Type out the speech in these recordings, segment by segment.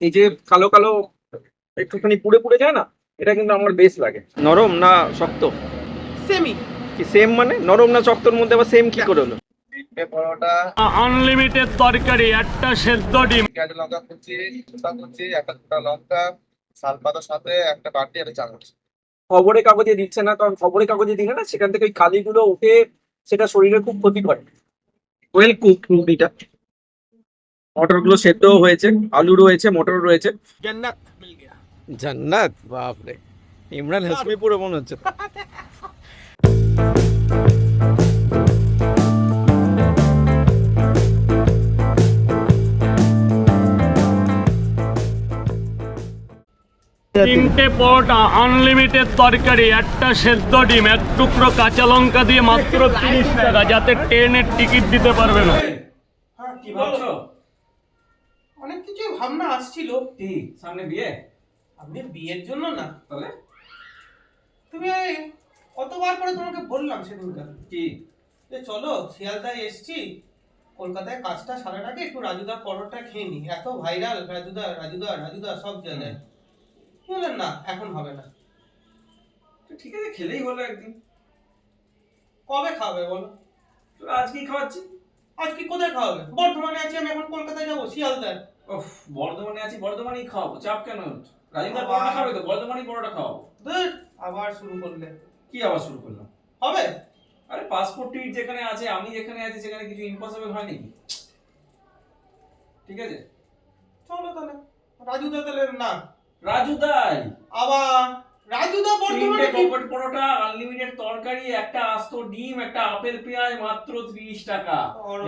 এই যে কালো কালো একটুখানি পুড়ে পুড়ে যায় না এটা কিন্তু আমার বেশ লাগে। নরম না শক্ত? সেমি কি সেম মানে? নরম না শক্তর মধ্যে আবার সেম কি করে হলো? পরোটা। আনলিমিটেড তরকারি একটা সেদ্ধ ডিম। পেঁয়াজ লঙ্কা কুচি শুকা কুচি একটা গোটা লঙ্কা শাল সাথে একটা বাটি আর চামচ খবরের কাগজে দিচ্ছে না কারণ খবরের কাগজে দিলে না সেখান থেকে ওই কালিগুলো উঠে সেটা শরীরে খুব ক্ষতি করে। ওয়েল কুক রুটিটা। মটরগুলো সেদ্ধও হয়েছে আলু রয়েছে মটর রয়েছে। জান্নাত। জান্নাত? বাপরে। ইমরান হাসমি পুরো মনে হচ্ছে। তিনটে পরোটা আনলিমিটেড তরকারি একটা সেদ্ধ ডিম এক টুকরো কাঁচা লঙ্কা দিয়ে মাত্র তিরিশ টাকা যাতে ট্রেনের টিকিট দিতে পারবে না। হ্যাঁ কি কিছু ভাবনা আসছিল। কি? সামনে বিয়ে? আপনি বিয়ের জন্য না। তাহলে? তুমি কতবার করে তোমাকে বললাম সেদিনকার। কি? যে চলো শিয়ালদায় এসছি। কলকাতায় কাজটা সারার আগে একটু রাজুদার পরোটা খেয়ে নি এত ভাইরাল রাজুদা রাজুদা রাজুদা সব জায়গায়। বললেন না এখন হবে না। ঠিক আছে খেলেই হলো একদিন। কবে খাবে বলো? তো আজকেই খাওয়াচ্ছি? আজকে কোথায় খাওয়াবে? বর্ধমানে আমি এখন কলকাতায় যাব শিয়ালদায় ওফ বর্ধমানে আছি বর্ধমানেই খাওয়াবো। চাপ কেন। পরোটা খাবে তো? বর্ধমানেই পরোটা খাওয়াবো। ধুর, আবার শুরু করলে। কি আবার শুরু করলাম? হবে? আরে পাসপোর্ট টিকিট যেখানে আছে আমি যেখানে আছি সেখানে কিছু ইম্পসিবল হয় নাকি ঠিক আছে? চলো তাহলে। রাজুদা তাহলে না। রাজুদাই! আবার রাজুদা কি? পকেট পরোটা আনলিমিটেড তরকারি একটা আস্ত ডিম একটা আপেল পেঁয়াজ মাত্র 30 টাকা।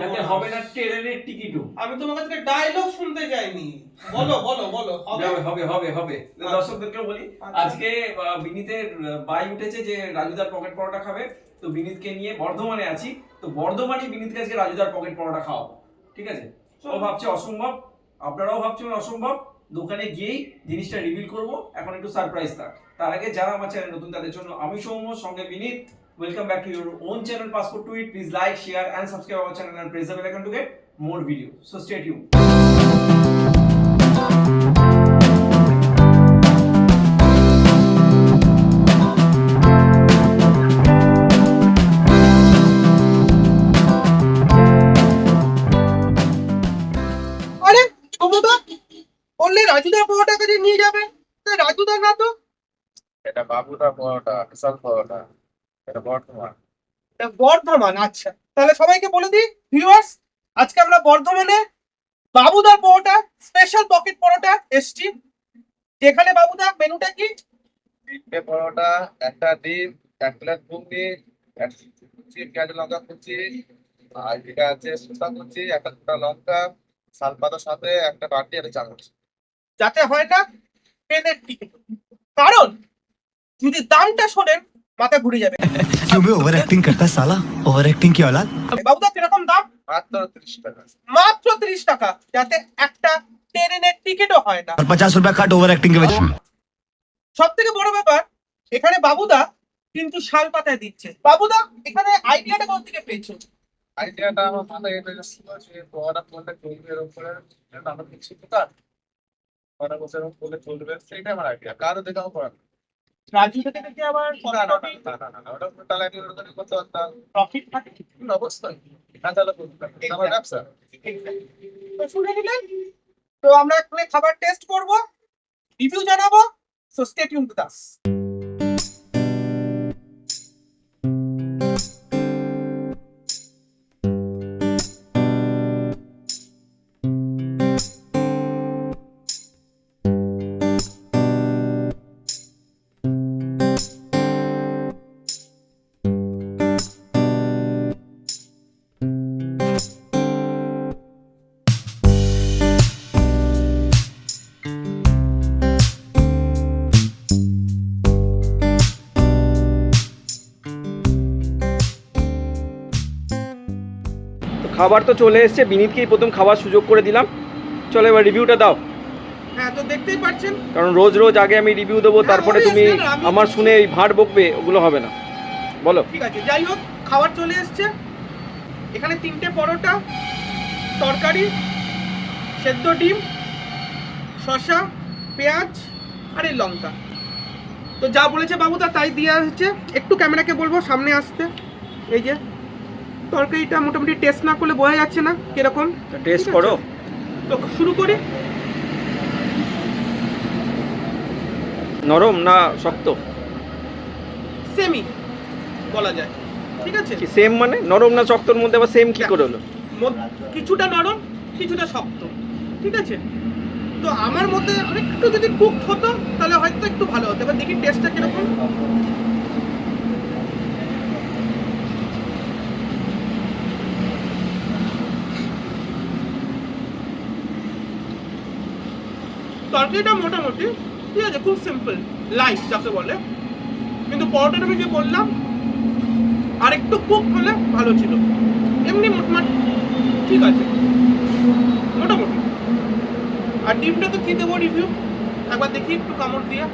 যাতে হবে না ট্রেনের টিকিটও। আমি তোমার কাছে ডায়লগ শুনতে চাইনি। বলো বলো বলো হবে? হবে হবে হবে হবে। দর্শকদেরকে বলি আচ্ছা। আজকে বিনীতের বাই উঠেছে যে রাজুদার পকেট পরোটা খাবে। তো বিনীতকে নিয়ে বর্ধমানে আছি। তো বর্ধমানে বিনীতকে আজকে রাজুদার পকেট পরোটা খাওয়াবো। ঠিক আছে? ও ভাবছে অসম্ভব। আপনারাও ভাবছেন অসম্ভব। দোকানে গিয়েই জিনিসটা রিভিল করব। এখন একটু সারপ্রাইজ থাক তার আগে যারা আমার চ্যানেল নতুন, তাদের জন্য আমি সৌম্য, সঙ্গে Binit. Welcome back to your own channel passport to eat please like share and subscribe our channel and press the bell icon to get more video so stay tune নিয়ে যাবে? তা রাজুদা না তো এটা বাবুদা পরোটা বিশাল পরোটা। এটা বর্ধমান। এটা বর্ধমান আচ্ছা। তাহলে সবাইকে বলে দিই ভিউয়ার্স আজকে আমরা বর্ধমানে বাবুদার পরোটা স্পেশাল পকেট পরোটা এসছি। যেখানে বাবুদা মেনুটা কি? তিনটে পরোটা একটা ডিম এক প্লেট ঘুগনি এক কুচি পেঁয়াজ লঙ্কা কুচি আর এটা আছে শুকা কুচি একটা গোটা লঙ্কা শাল পাতার সাথে একটা বাটি আর চামচ। যাতে হয় না ট্রেনের টিকিট কারণ যদি দামটা শোনেন মাথা ঘুরে যাবে। তুমি ওভার অ্যাক্টিং করতা সালা ওভার অ্যাক্টিং কি বাবুদা কীরকম দাম? মাত্র 30 টাকা। মাত্র 30 টাকা যাতে একটা ট্রেনের টিকিটও হয় না। আর 50 কাট ওভার অ্যাক্টিং কে সবথেকে বড় ব্যাপার এখানে বাবুদা কিন্তু শাল পাতায় দিচ্ছে। বাবুদা এখানে আইডিয়াটা কোথা থেকে পেয়েছ? আইডিয়াটা আমার মাথায় যে বড় উপরে কিছু কথা বসে এরকম করলে চলবে সেটা আমার আইডিয়া কারও দেখাও ব্যবসা তো আমরা খাবার টেস্ট করব রিভিউ জানাব সো স্টে টিউন টু দাস খাবার তো চলে এসছে। বিনীতকেই প্রথম খাবার সুযোগ করে দিলাম। চলো এবার রিভিউটা দাও। হ্যাঁ তো দেখতেই পাচ্ছেন। কারণ রোজ রোজ আগে আমি রিভিউ দেবো হ্যাঁ, তারপরে তুমি আমার শুনে এই ভাঁড় বকবে ওগুলো হবে না। বলো। ঠিক আছে যাই হোক খাবার চলে এসছে। এখানে তিনটে পরোটা তরকারি সেদ্ধ ডিম শসা পেঁয়াজ আর এই লঙ্কা। তো যা বলেছে বাবুদা তাই দিয়ে হচ্ছে একটু ক্যামেরাকে বলব সামনে আসতে। এই যে। তরকারিটা মোটামুটি টেস্ট না করলে বোঝা যাচ্ছে না কীরকম? টেস্ট করো। তো শুরু করি। নরম না শক্ত? সেমি বলা যায়। ঠিক আছে? সেম মানে? নরম না শক্তর মধ্যে আবার সেম কি করে হলো? কিছুটা নরম কিছুটা শক্ত। ঠিক আছে? তো আমার মতে আরেকটু যদি কুক হতো তাহলে হয়তো একটু ভালো হতো। এবার দেখি টেস্টটা কীরকম। তরকারিটা মোটামুটি, ঠিক আছে, খুব সিম্পল লাইট যাকে বলে। কিন্তু পরোটাটা আমি যে বললাম আর একটু কুক হলে ভালো ছিল। এমনি মোটমাট, ঠিক আছে, মোটামুটি। আর ডিমটা তো কি দেবো রিভিউ একবার দেখি একটু কামড় দিয়ে।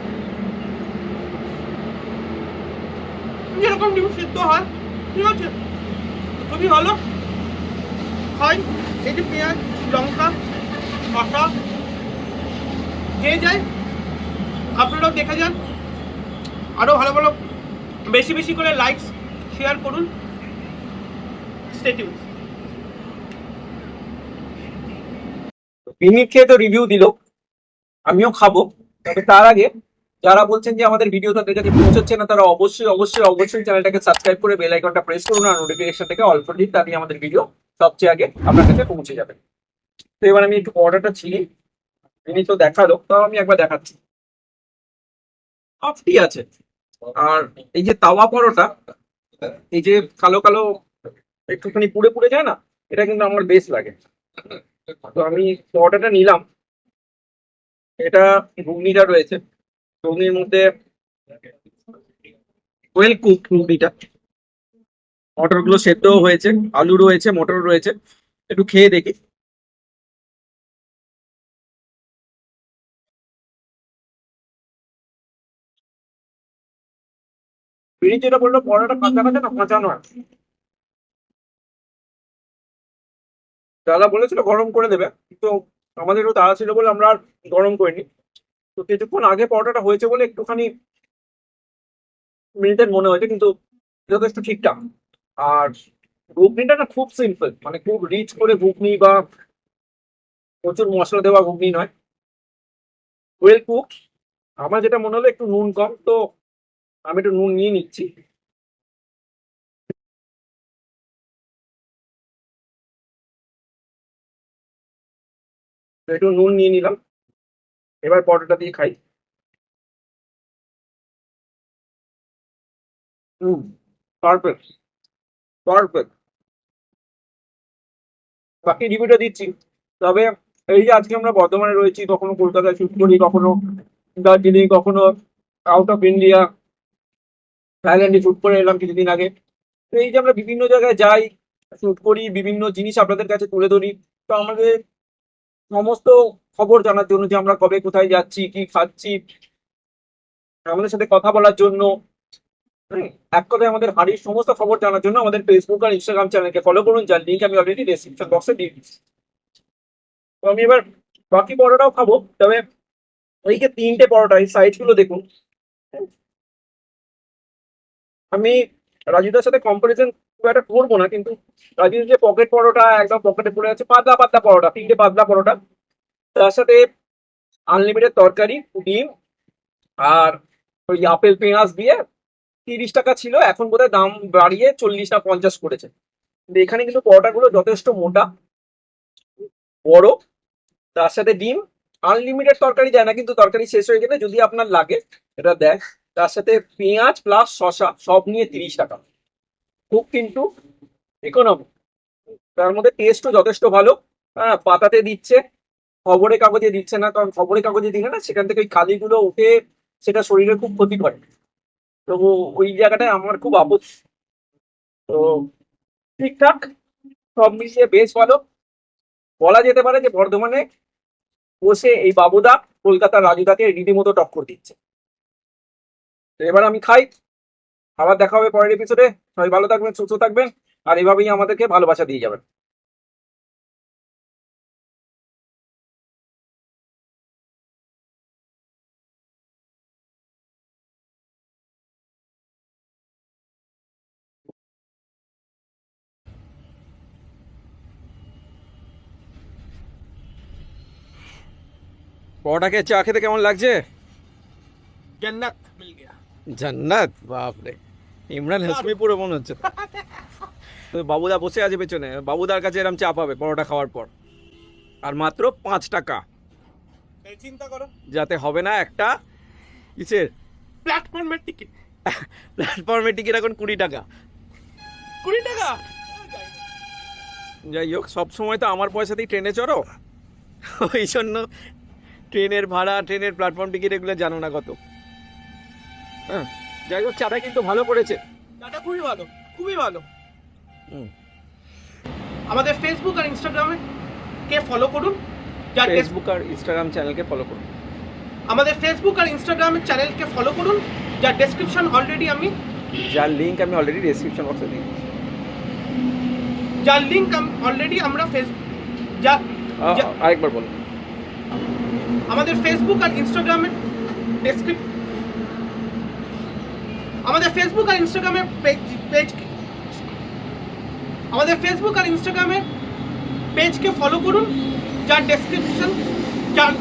যেরকম ডিম সিদ্ধ হয়, ঠিক আছে, খুবই ভালো। খাই এই যে পেঁয়াজ, লঙ্কা শসা খেয়ে যায় আপনারাও দেখে যান। আরও ভালো ভালো, বেশি বেশি করে লাইকস শেয়ার করুন। স্টেটিউন বিনিট খেয়ে তো রিভিউ দিল, আমিও খাব। তবে তার আগে যারা বলছেন যে আমাদের ভিডিও তাদের কাছে পৌঁছচ্ছে না, তারা অবশ্যই অবশ্যই অবশ্যই চ্যানেলটাকে সাবস্ক্রাইব করে বেল আইকনটা প্রেস করুন আর নোটিফিকেশন থেকে অল ফর দিন তাহলে আমাদের ভিডিও সবচেয়ে আগে আপনার কাছে পৌঁছে যাবে। তো এবার আমি একটু অর্ডারটা ছিলি তিনি তো দেখাল, তাও আমি একবার দেখাচ্ছি। সফটি আছে আর এই যে তাওয়া পরোটা, এই যে কালো কালো একটুখানি পুড়ে পুড়ে যায় না, এটা কিন্তু আমার বেশ লাগে। তো আমি অর্ডারটা নিলাম। এটা ঘুগনিটা রয়েছে। ঘুগনির মধ্যে ওয়েল কুক ঘুগনিটা। মটরগুলো সেদ্ধও হয়েছে, আলু রয়েছে, মটর রয়েছে। একটু খেয়ে দেখি। বিনি যেটা বলল পরোটা কাঁচা কাঁচা না কাঁচা নয় দাদা বলেছিল গরম করে দেবে তো আমাদেরও তাড়া ছিল বলে আমরা আর গরম করিনি। তো কিছুক্ষণ আগে পরোটাটা হয়েছে বলে একটুখানি মিনিটের মনে হয়েছে, কিন্তু যথেষ্ট ঠিকঠাক। আর ঘুগনিটা না খুব সিম্পল মানে খুব রিচ করে ঘুগনি বা প্রচুর মশলা দেওয়া ঘুগনি নয়। ওয়েল কুক আমার যেটা মনে হলো একটু নুন কম, তো আমি একটু নুন নিয়ে নিচ্ছি। একটু নুন নিয়ে নিলাম। এবার পরোটা দিয়ে খাই। বাকি রিভিউটা দিচ্ছি। তবে এই যে আজকে আমরা বর্ধমানে রয়েছি, কখনো কলকাতায় শুট করি, কখনো দার্জিলিং, কখনো আউট অফ ইন্ডিয়া থাইল্যান্ডে শুট করে এলাম কিছুদিন আগে। তো এই যে আমরা বিভিন্ন জায়গায় যাই শুট করি, বিভিন্ন জিনিস আপনাদের কাছে তুলে ধরি। তো আমাদের সমস্ত খবর জানার জন্য যে আমরা কবে কোথায় যাচ্ছি, কি খাচ্ছি, আমাদের সাথে কথা বলার জন্য এক কথায় আমাদের হাড়ির সমস্ত খবর জানার জন্য আমাদের ফেসবুক আর ইনস্টাগ্রাম চ্যানেলকে ফলো করুন, যার লিঙ্ক আমি অলরেডি ডেসক্রিপশন বক্সে দিয়ে দিচ্ছি তো আমি এবার বাকি পরোটাও খাব, তবে এই যে তিনটে পরোটা, এই সাইজগুলো দেখুন। আমি রাজুদার সাথে কম্পারিজন খুব একটা করব না, কিন্তু রাজুর যে পকেট পরোটা একদম পকেটে পড়ে আছে, পাতলা পাতলা পরোটা, তিনটে পাতলা পরোটা। তার সাথে আনলিমিটেড তরকারি, ডিম আর ওই আপেল পেঁয়াজ দিয়ে তিরিশ টাকা ছিল, এখন বোধহয় দাম বাড়িয়ে চল্লিশ না পঞ্চাশ করেছে। এখানে কিন্তু পরোটাগুলো যথেষ্ট মোটা, বড়। তার সাথে ডিম আনলিমিটেড তরকারি দেয় না, কিন্তু তরকারি শেষ হয়ে গেলে যদি আপনার লাগে, এটা দেয়। তার সাথে পেঁয়াজ প্লাস শশা সব নিয়ে তিরিশ টাকা। খুব কিন্তু ইকোনমি তার মধ্যে টেস্টও যথেষ্ট ভালো। হ্যাঁ পাতাতে দিচ্ছে খবরের কাগজে দিচ্ছে না, কারণ খবরের কাগজে দিলে না সেখান থেকে ওই কালিগুলো উঠে সেটা শরীরে খুব ক্ষতি করে। তো ওই জায়গাটায় আমার খুব আপত্তি। তো ঠিকঠাক, সব মিলিয়ে বেশ ভালো। বলা যেতে পারে যে বর্ধমানে বসে এই বাবুদা কলকাতার রাজুদাকে রীতিমতো টক্কর দিচ্ছে। এবার আমি খাই। আবার দেখা হবে পরের এপিসোডে সবাই ভালো থাকবেন সুস্থ থাকবেন আর এভাবেই আমাদেরকে ভালোবাসা দিয়ে যাবেন। পরটাকে চা খেতে কেমন লাগছে? জন্নাত মিল জান্নাত বাপরে। ইমরান হাসমি পুরো মনে হচ্ছে। বাবুদা বসে আছে পেছনে। বাবুদার কাছে এরম চা পাবে পরোটা খাওয়ার পর। আর মাত্র পাঁচ টাকা। চিন্তা করো। যাতে হবে না একটা কিসের প্ল্যাটফর্মের টিকিট প্ল্যাটফর্মে টিকিট এখন কুড়ি টাকা। কুড়ি টাকা? যাই হোক সব সময় তো আমার পয়সাতেই ট্রেনে চড়ো। ওই জন্য ট্রেনের ভাড়া ট্রেনের প্ল্যাটফর্ম টিকিট এগুলো জানো না কত। হ্যাঁ যাই হোক চাটা কিন্তু ভালো করেছে। এটা খুবই ভালো খুবই ভালো। আমাদের ফেসবুক আর ইনস্টাগ্রামে কে ফলো করুন? ফেসবুক আর ইনস্টাগ্রাম চ্যানেলকে ফলো করুন। আমাদের ফেসবুক আর ইনস্টাগ্রামের চ্যানেলকে ফলো করুন যার ডেসক্রিপশন অলরেডি আমি যার লিঙ্ক আমি অলরেডি ডেসক্রিপশন বক্সে দিয়ে। যার লিঙ্ক অলরেডি আমরা ফেসবুক যা আরেকবার বলুন। আমাদের ফেসবুক আর ইনস্টাগ্রামের ডেসক্রিপ আমাদের ফেসবুক আর ইনস্টাগ্রামের পেজ আমাদের ফেসবুক আর ইনস্টাগ্রামের পেজকে ফলো করুন, যার ডেসক্রিপশন যার